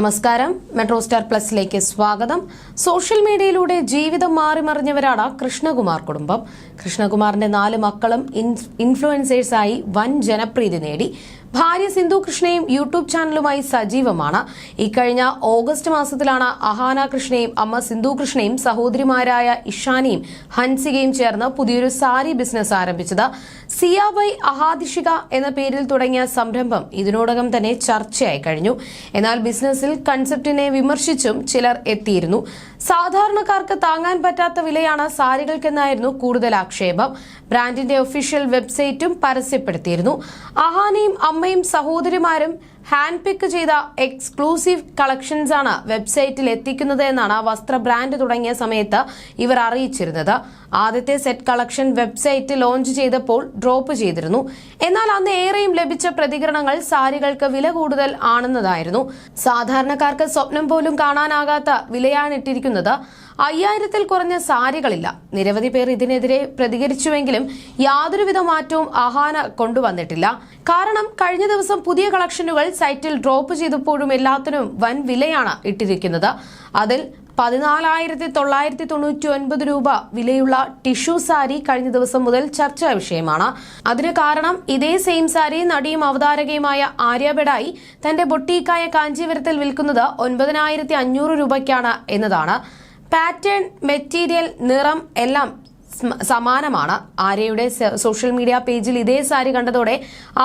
നമസ്കാരം. Metro star പ്ലസിലേക്ക് സ്വാഗതം. Social മീഡിയയിലൂടെ ജീവിതം മാറിമറിഞ്ഞവരാണ് കൃഷ്ണകുമാർ കുടുംബം. കൃഷ്ണകുമാറിന്റെ നാല് മക്കളും ഇൻ- ഇൻഫ്ലുവൻസേഴ്സായി വൻ ജനപ്രീതി നേടി. ഭാര്യ സിന്ധു കൃഷ്ണയും യൂട്യൂബ് ചാനലുമായി സജീവമാണ്. ഇക്കഴിഞ്ഞ ഓഗസ്റ്റ് മാസത്തിലാണ് അഹാന കൃഷ്ണയും അമ്മ സിന്ധു കൃഷ്ണയും സഹോദരിമാരായ ഇഷാനിയും ഹൻസികയും ചേർന്ന് പുതിയൊരു സാരി ബിസിനസ് ആരംഭിച്ചത്. സിയാബൈ അഹാദിഷിക എന്ന പേരിൽ തുടങ്ങിയ സംരംഭം ഇതിനോടകം തന്നെ ചർച്ചയായി കഴിഞ്ഞു. എന്നാൽ ബിസിനസ്സിൽ കൺസെപ്റ്റിനെ വിമർശിച്ചും ചിലർ എത്തിയിരുന്നു. സാധാരണക്കാർക്ക് താങ്ങാൻ പറ്റാത്ത വിലയാണ് സാരികൾക്കെന്നായിരുന്നു കൂടുതൽ ആക്ഷേപം. ബ്രാൻഡിന്റെ ഒഫീഷ്യൽ വെബ്സൈറ്റും പരസ്യപ്പെടുത്തിയിരുന്നു. അഹാനയും അമ്മയും സഹോദരിമാരും ഹാൻഡ് പിക്ക് ചെയ്ത എക്സ്ക്ലൂസീവ് കളക്ഷൻസ് ആണ് വെബ്സൈറ്റിൽ എത്തിക്കുന്നത് എന്നാണ് വസ്ത്ര ബ്രാൻഡ് തുടങ്ങിയ സമയത്ത് ഇവർ അറിയിച്ചിരുന്നത്. ആദ്യത്തെ സെറ്റ് കളക്ഷൻ വെബ്സൈറ്റ് ലോഞ്ച് ചെയ്തപ്പോൾ ഡ്രോപ്പ് ചെയ്തിരുന്നു. എന്നാൽ അന്ന് ഏറെയും ലഭിച്ച പ്രതികരണങ്ങൾ സാരികൾക്ക് വില കൂടുതൽ ആണെന്നതായിരുന്നു. സാധാരണക്കാർക്ക് സ്വപ്നം പോലും കാണാനാകാത്ത വിലയാണിട്ടിരിക്കുന്നത് അയ്യായിരത്തിൽ കുറഞ്ഞ സാരികളില്ല. നിരവധി പേർ ഇതിനെതിരെ പ്രതികരിച്ചുവെങ്കിലും യാതൊരുവിധ മാറ്റവും അഹാന കൊണ്ടുവന്നിട്ടില്ല. കാരണം കഴിഞ്ഞ ദിവസം പുതിയ കളക്ഷനുകൾ സൈറ്റിൽ ഡ്രോപ്പ് ചെയ്തപ്പോഴും എല്ലാത്തിനും വൻ വിലയാണ് ഇട്ടിരിക്കുന്നത്. അതിൽ പതിനാലായിരത്തി തൊള്ളായിരത്തി തൊണ്ണൂറ്റി ഒൻപത് രൂപ വിലയുള്ള ടിഷ്യു സാരി കഴിഞ്ഞ ദിവസം മുതൽ ചർച്ചാ വിഷയമാണ്. അതിന് കാരണം ഇതേ സെയിം സാരി നടിയും അവതാരകയുമായ ആര്യ ബെഡായി തന്റെ ബൊട്ടീക്കായ കാഞ്ചീപുരത്തിൽ വിൽക്കുന്നത് ഒൻപതിനായിരത്തി അഞ്ഞൂറ് രൂപയ്ക്കാണ് എന്നതാണ്. പാറ്റേൺ മെറ്റീരിയൽ നിറം എല്ലാം സമാനമാണ്. ആര്യയുടെ സോഷ്യൽ മീഡിയ പേജിൽ ഇതേ സാരി കണ്ടതോടെ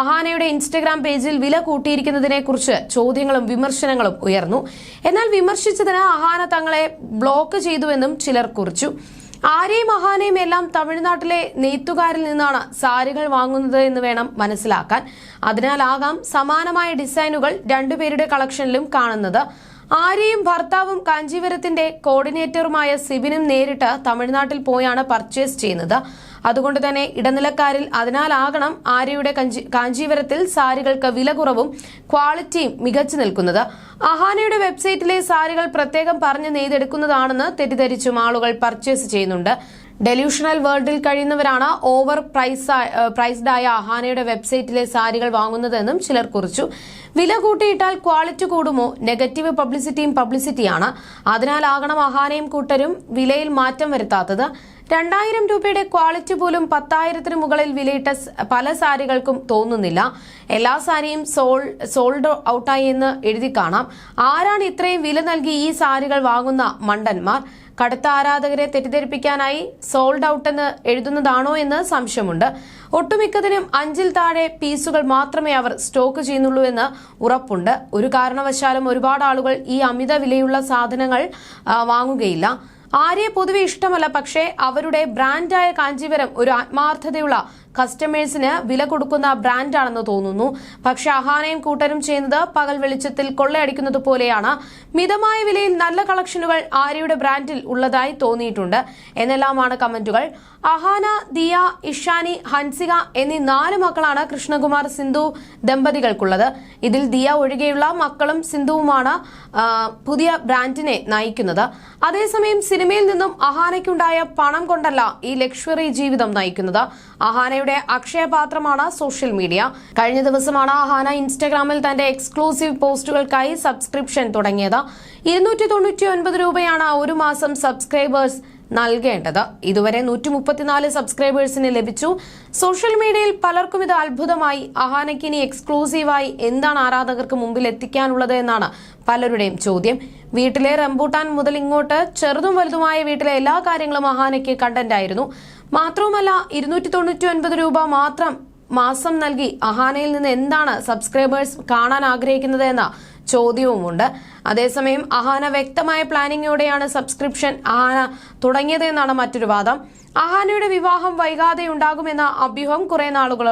അഹാനയുടെ ഇൻസ്റ്റഗ്രാം പേജിൽ വില കൂട്ടിയിരിക്കുന്നതിനെ കുറിച്ച് ചോദ്യങ്ങളും വിമർശനങ്ങളും ഉയർന്നു. എന്നാൽ വിമർശിച്ചതിന് അഹാന തങ്ങളെ ബ്ലോക്ക് ചെയ്തുവെന്നും ചിലർ കുറിച്ചു. ആരെയും അഹാനയും എല്ലാം തമിഴ്നാട്ടിലെ നെയ്ത്തുകാരിൽ നിന്നാണ് സാരികൾ വാങ്ങുന്നത് എന്ന് വേണം മനസ്സിലാക്കാൻ. അതിനാലാകാം സമാനമായ ഡിസൈനുകൾ രണ്ടുപേരുടെ കളക്ഷനിലും കാണുന്നത്. ആര്യയും ഭർത്താവും കാഞ്ചീപുരത്തിന്റെ കോർഡിനേറ്ററുമായ സിബിനും നേരിട്ട് തമിഴ്നാട്ടിൽ പോയാണ് പർച്ചേസ് ചെയ്യുന്നത്. അതുകൊണ്ട് തന്നെ ഇടനിലക്കാരിൽ അതിനാലാകണം ആര്യയുടെ കഞ്ചി- കാഞ്ചീപുരത്തിൽ സാരികൾക്ക് വില കുറവും ക്വാളിറ്റിയും മികച്ചു നിൽക്കുന്നത്. അഹാനയുടെ വെബ്സൈറ്റിലെ സാരികൾ പ്രത്യേകം പറഞ്ഞ് നെയ്തെടുക്കുന്നതാണെന്ന് തെറ്റിദ്ധരിച്ചും ആളുകൾ പർച്ചേസ് ചെയ്യുന്നുണ്ട്. ഡെലൂഷണൽ വേൾഡിൽ കഴിയുന്നവരാണ് ഓവർ പ്രൈസ് പ്രൈസ്ഡായ അഹാനയുടെ വെബ്സൈറ്റിലെ സാരികൾ വാങ്ങുന്നതെന്നും ചിലർ കുറിച്ചു. വില കൂട്ടിയിട്ടാൽ ക്വാളിറ്റി കൂടുമോ? നെഗറ്റീവ് പബ്ലിസിറ്റിയും പബ്ലിസിറ്റിയാണ് അതിനാലാകണം അഹാനയും കൂട്ടരും വിലയിൽ മാറ്റം വരുത്താത്തത് രണ്ടായിരം രൂപയുടെ ക്വാളിറ്റി പോലും പത്തായിരത്തിന് മുകളിൽ വിലയിട്ട പല സാരികൾക്കും തോന്നുന്നില്ല. എല്ലാ സാരിയും സോൾ സോൾഡ് ഔട്ടായി എന്ന് എഴുതി കാണാം. ആരാണ് ഇത്രയും വില നൽകി ഈ സാരികൾ വാങ്ങുന്ന മണ്ടന്മാർ? കടുത്ത ആരാധകരെ തെറ്റിദ്ധരിപ്പിക്കാനായി സോൾഡ് ഔട്ട് എന്ന് എഴുതുന്നതാണോ എന്ന് സംശയമുണ്ട്. ഒട്ടുമിക്കതിനും അഞ്ചിൽ താഴെ പീസുകൾ മാത്രമേ അവർ സ്റ്റോക്ക് ചെയ്യുന്നുള്ളൂ എന്ന് ഉറപ്പുണ്ട്. ഒരു കാരണവശാലും ഒരുപാട് ആളുകൾ ഈ അമിത വിലയുള്ള സാധനങ്ങൾ വാങ്ങുകയില്ല. ആര്യെ പൊതുവെ ഇഷ്ടമല്ല പക്ഷേ അവരുടെ ബ്രാൻഡായ കാഞ്ചീപുരം ഒരു ആത്മാർത്ഥതയുള്ള കസ്റ്റമേഴ്സിന് വില കൊടുക്കുന്ന ബ്രാൻഡാണെന്ന് തോന്നുന്നു. പക്ഷെ അഹാനയും കൂട്ടരും ചെയ്യുന്നത് പകൽ വെളിച്ചത്തിൽ കൊള്ളയടിക്കുന്നത് പോലെയാണ്. മിതമായ വിലയിൽ നല്ല കളക്ഷനുകൾ ആര്യയുടെ ബ്രാൻഡിൽ ഉള്ളതായി തോന്നിയിട്ടുണ്ട്. എന്നെല്ലാമാണ് കമന്റുകൾ. അഹാന ദിയ ഇഷാനി ഹൻസിക എന്നീ നാല് മക്കളാണ് കൃഷ്ണകുമാർ സിന്ധു ദമ്പതികൾക്കുള്ളത്. ഇതിൽ ദിയ ഒഴികെയുള്ള മക്കളും സിന്ധുവുമാണ് പുതിയ ബ്രാൻഡിനെ നയിക്കുന്നത്. അതേസമയം സിനിമയിൽ നിന്നും അഹാനയ്ക്കുണ്ടായ പണം കൊണ്ടല്ല ഈ ലക്ഷറി ജീവിതം നയിക്കുന്നത്. അഹാനയുടെ അക്ഷയപാത്രമാണ് സോഷ്യൽ മീഡിയ. കഴിഞ്ഞ ദിവസമാണ് ഹാന ഇൻസ്റ്റാഗ്രാമിൽ തന്റെ എക്സ്ക്ലൂസീവ് പോസ്റ്റുകൾക്കായി സബ്സ്ക്രിപ്ഷൻ തുടങ്ങിയത്. ഇരുന്നൂറ്റി തൊണ്ണൂറ്റി ഒൻപത് രൂപയാണ് ഒരു മാസം സബ്സ്ക്രൈബേഴ്സ് നൽകേണ്ടത്. ഇതുവരെ നൂറ്റി മുപ്പത്തിനാല് സബ്സ്ക്രൈബേഴ്സിന് ലഭിച്ചു. സോഷ്യൽ മീഡിയയിൽ പലർക്കും ഇത് അത്ഭുതമായി. അഹാനയ്ക്ക് ഇനി എക്സ്ക്ലൂസീവായി എന്താണ് ആരാധകർക്ക് മുമ്പിൽ എത്തിക്കാനുള്ളത് എന്നാണ് പലരുടെയും ചോദ്യം. വീട്ടിലെ റംബൂട്ടാൻ മുതൽ ഇങ്ങോട്ട് ചെറുതും വലുതുമായ വീട്ടിലെ എല്ലാ കാര്യങ്ങളും അഹാനയ്ക്ക് കണ്ടന്റ് ആയിരുന്നു മാത്രവുമല്ല ഇരുന്നൂറ്റി തൊണ്ണൂറ്റി ഒൻപത് രൂപ മാത്രം മാസം നൽകി അഹാനയിൽ നിന്ന് എന്താണ് സബ്സ്ക്രൈബേഴ്സ് കാണാൻ ആഗ്രഹിക്കുന്നത് എന്ന ചോദ്യവുമുണ്ട്. അതേസമയം അഹാന വ്യക്തമായ പ്ലാനിങ്ങോടെയാണ് സബ്സ്ക്രിപ്ഷൻ അഹാന തുടങ്ങിയത് എന്നാണ് മറ്റൊരു വാദം. അഹാനയുടെ വിവാഹം വൈകാതെ ഉണ്ടാകുമെന്ന അഭ്യൂഹം കുറെ നാളുകൾ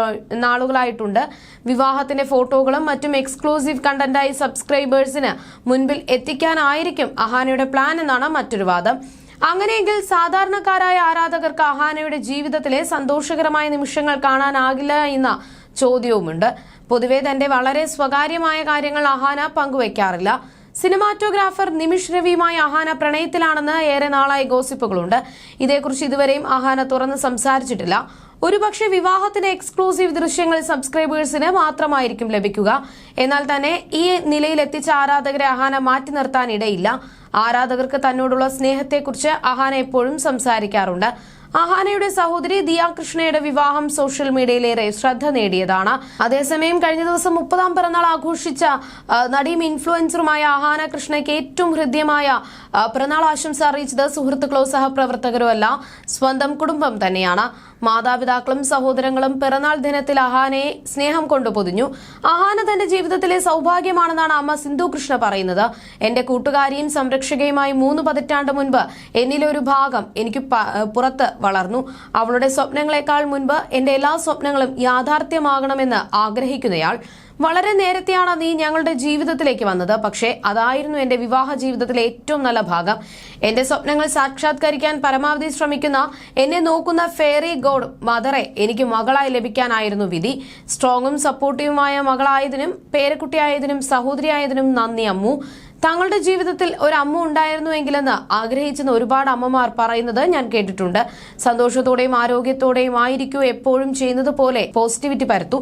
നാളുകളായിട്ടുണ്ട്. വിവാഹത്തിന്റെ ഫോട്ടോകളും മറ്റും എക്സ്ക്ലൂസീവ് കണ്ടന്റായി സബ്സ്ക്രൈബേഴ്സിന് മുൻപിൽ എത്തിക്കാനായിരിക്കും അഹാനയുടെ പ്ലാൻ എന്നാണ് മറ്റൊരു വാദം. അങ്ങനെയെങ്കിൽ സാധാരണക്കാരായ ആരാധകർക്ക് അഹാനയുടെ ജീവിതത്തിലെ സന്തോഷകരമായ നിമിഷങ്ങൾ കാണാനാകില്ല എന്ന ചോദ്യവുമുണ്ട്. പൊതുവെ തന്റെ വളരെ സ്വകാര്യമായ കാര്യങ്ങൾ അഹാന പങ്കുവയ്ക്കാറില്ല സിനിമാറ്റോഗ്രാഫർ നിമിഷ് രവിയുമായി അഹാന പ്രണയത്തിലാണെന്ന് ഏറെ നാളായി ഗോസിപ്പുകളുണ്ട്. ഇതേക്കുറിച്ച് ഇതുവരെയും അഹാന തുറന്ന് സംസാരിച്ചിട്ടില്ല. ഒരുപക്ഷെ വിവാഹത്തിന്റെ എക്സ്ക്ലൂസീവ് ദൃശ്യങ്ങൾ സബ്സ്ക്രൈബേഴ്സിന് മാത്രമായിരിക്കും ലഭിക്കുക. എന്നാൽ തന്നെ ഈ നിലയിൽ എത്തിച്ച ആരാധകരെ അഹാന മാറ്റി നിർത്താനിടയില്ല ആരാധകർക്ക് തന്നോടുള്ള സ്നേഹത്തെക്കുറിച്ച് അഹാന എപ്പോഴും സംസാരിക്കാറുണ്ട്. അഹാനയുടെ സഹോദരി ദിയാകൃഷ്ണയുടെ വിവാഹം സോഷ്യൽ മീഡിയയിലേറെ ശ്രദ്ധ നേടിയതാണ്. അതേസമയം കഴിഞ്ഞ ദിവസം മുപ്പതാം പിറന്നാൾ ആഘോഷിച്ച നടിയും ഇൻഫ്ലുവൻസറുമായ അഹാന കൃഷ്ണയ്ക്ക് ഏറ്റവും ഹൃദ്യമായ പിറന്നാൾ ആശംസ അറിയിച്ചത് സുഹൃത്തുക്കളോ സഹപ്രവർത്തകരോ അല്ല സ്വന്തം കുടുംബം തന്നെയാണ്. മാതാപിതാക്കളും സഹോദരങ്ങളും പിറന്നാൾ ദിനത്തിൽ അഹാനയെ സ്നേഹം കൊണ്ട് പൊതിഞ്ഞു. അഹാന തന്റെ ജീവിതത്തിലെ സൗഭാഗ്യമാണെന്നാണ് അമ്മ സിന്ധു കൃഷ്ണ പറയുന്നത്. എന്റെ കൂട്ടുകാരിയും സംരക്ഷകയുമായി മൂന്ന് പതിറ്റാണ്ട് മുൻപ് എന്നിലൊരു ഭാഗം എനിക്ക് പുറത്ത് വളർന്നു. അവളുടെ സ്വപ്നങ്ങളെക്കാൾ മുൻപ് എന്റെ എല്ലാ സ്വപ്നങ്ങളും യാഥാർത്ഥ്യമാകണമെന്ന് ആഗ്രഹിക്കുന്നയാൾ വളരെ നേരത്തെയാണ് നീ ഞങ്ങളുടെ ജീവിതത്തിലേക്ക് വന്നത്. പക്ഷേ അതായിരുന്നു എന്റെ വിവാഹ ജീവിതത്തിലെ ഏറ്റവും നല്ല ഭാഗം. എന്റെ സ്വപ്നങ്ങൾ സാക്ഷാത്കരിക്കാൻ പരമാവധി ശ്രമിക്കുന്ന എന്നെ നോക്കുന്ന ഫെയറി ഗോഡ് മദറെ എനിക്ക് മകളായി ലഭിക്കാനായിരുന്നു വിധി. സ്ട്രോങ്ങും സപ്പോർട്ടീവുമായ മകളായതിനും പേരക്കുട്ടിയായതിനും സഹോദരിയായതിനും നന്ദി അമ്മു. തങ്ങളുടെ ജീവിതത്തിൽ ഒരു അമ്മ ഉണ്ടായിരുന്നുവെങ്കിലെന്ന് ആഗ്രഹിച്ചെന്ന് ഒരുപാട് അമ്മമാർ പറയുന്നത് ഞാൻ കേട്ടിട്ടുണ്ട്. സന്തോഷത്തോടെയും ആരോഗ്യത്തോടെയും ആയിരിക്കൂ എപ്പോഴും ചെയ്യുന്നത് പോലെ പോസിറ്റിവിറ്റി പരത്തു.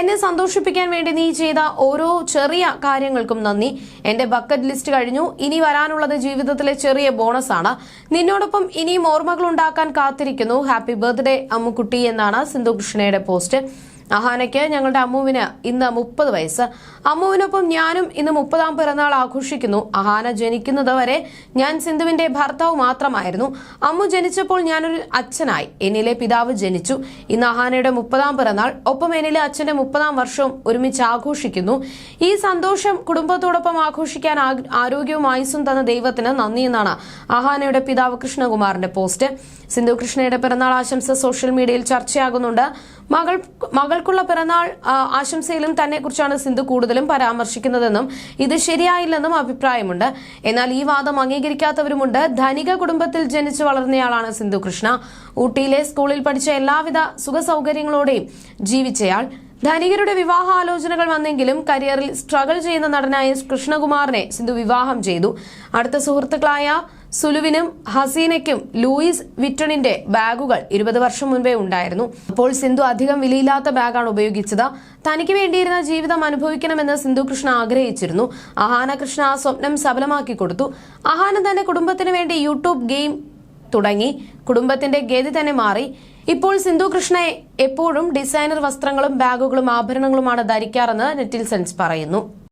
എന്നെ സന്തോഷിപ്പിക്കാൻ വേണ്ടി നീ ചെയ്ത ഓരോ ചെറിയ കാര്യങ്ങൾക്കും നന്ദി. എന്റെ ബക്കറ്റ് ലിസ്റ്റ് കഴിഞ്ഞു. ഇനി വരാനുള്ളത് ജീവിതത്തിലെ ചെറിയ ബോണസ് ആണ് നിന്നോടൊപ്പം ഇനിയും ഓർമ്മകൾ ഉണ്ടാക്കാൻ കാത്തിരിക്കുന്നു. ഹാപ്പി ബർത്ത്ഡേ അമ്മുക്കുട്ടി എന്നാണ് സിന്ധു കൃഷ്ണയുടെ പോസ്റ്റ്. അഹാനയ്ക്ക് ഞങ്ങളുടെ അമ്മുവിന് ഇന്ന് മുപ്പത് വയസ്സ്. അമ്മുവിനൊപ്പം ഞാനും ഇന്ന് മുപ്പതാം പിറന്നാൾ ആഘോഷിക്കുന്നു. അഹാന ജനിക്കുന്നത് വരെ ഞാൻ സിന്ധുവിന്റെ ഭർത്താവ് മാത്രമായിരുന്നു. അമ്മു ജനിച്ചപ്പോൾ ഞാനൊരു അച്ഛനായി. എന്നിലെ പിതാവ് ജനിച്ചു. ഇന്ന് അഹാനയുടെ മുപ്പതാം പിറന്നാൾ. ഒപ്പം എന്നിലെ അച്ഛന്റെ മുപ്പതാം വർഷവും ഒരുമിച്ച് ആഘോഷിക്കുന്നു. ഈ സന്തോഷം കുടുംബത്തോടൊപ്പം ആഘോഷിക്കാൻ ആരോഗ്യവും ആയുസ്സും തന്ന ദൈവത്തിന് നന്ദിയെന്നാണ് അഹാനയുടെ പിതാവ് കൃഷ്ണകുമാറിന്റെ പോസ്റ്റ്. സിന്ധു കൃഷ്ണയുടെ പിറന്നാൾ ആശംസ സോഷ്യൽ മീഡിയയിൽ ചർച്ചയാകുന്നുണ്ട്. മകൾ മകൾക്കുള്ള പിറന്നാൾ ആശംസയിലും തന്നെ കുറിച്ചാണ് സിന്ധു കൂടുതലും പരാമർശിക്കുന്നതെന്നും ഇത് ശരിയായില്ലെന്നും അഭിപ്രായമുണ്ട്. എന്നാൽ ഈ വാദം അംഗീകരിക്കാത്തവരുമുണ്ട്. ധനിക കുടുംബത്തിൽ ജനിച്ചു വളർന്നയാളാണ് സിന്ധു കൃഷ്ണ. ഊട്ടിയിലെ സ്കൂളിൽ പഠിച്ച എല്ലാവിധ സുഖ സൗകര്യങ്ങളോടെയും ജീവിച്ചയാൾ. ധനികരുടെ വിവാഹ ആലോചനകൾ വന്നെങ്കിലും കരിയറിൽ സ്ട്രഗിൾ ചെയ്യുന്ന നടനായ കൃഷ്ണകുമാറിനെ സിന്ധു വിവാഹം ചെയ്തു. അടുത്ത സുഹൃത്തുക്കളായ സുലുവിനും ഹസീനയ്ക്കും ലൂയിസ് വിറ്റണിന്റെ ബാഗുകൾ ഇരുപത് വർഷം മുൻപേ ഉണ്ടായിരുന്നു. അപ്പോൾ സിന്ധു അധികം വിലയില്ലാത്ത ബാഗാണ് ഉപയോഗിച്ചത്. തനിക്ക് വേണ്ടിയിരുന്ന ജീവിതം അനുഭവിക്കണമെന്ന് സിന്ധു കൃഷ്ണ ആഗ്രഹിച്ചിരുന്നു. അഹാന കൃഷ്ണ ആ സ്വപ്നം സഫലമാക്കി കൊടുത്തു. അഹാന തന്റെ കുടുംബത്തിന് വേണ്ടി യൂട്യൂബ് ഗെയിം തുടങ്ങി. കുടുംബത്തിന്റെ ഗതി തന്നെ മാറി. ഇപ്പോൾ സിന്ധു കൃഷ്ണയെ എപ്പോഴും ഡിസൈനർ വസ്ത്രങ്ങളും ബാഗുകളും ആഭരണങ്ങളുമാണ് ധരിക്കാറെന്ന് നെറ്റിൽസൻസ് പറയുന്നു.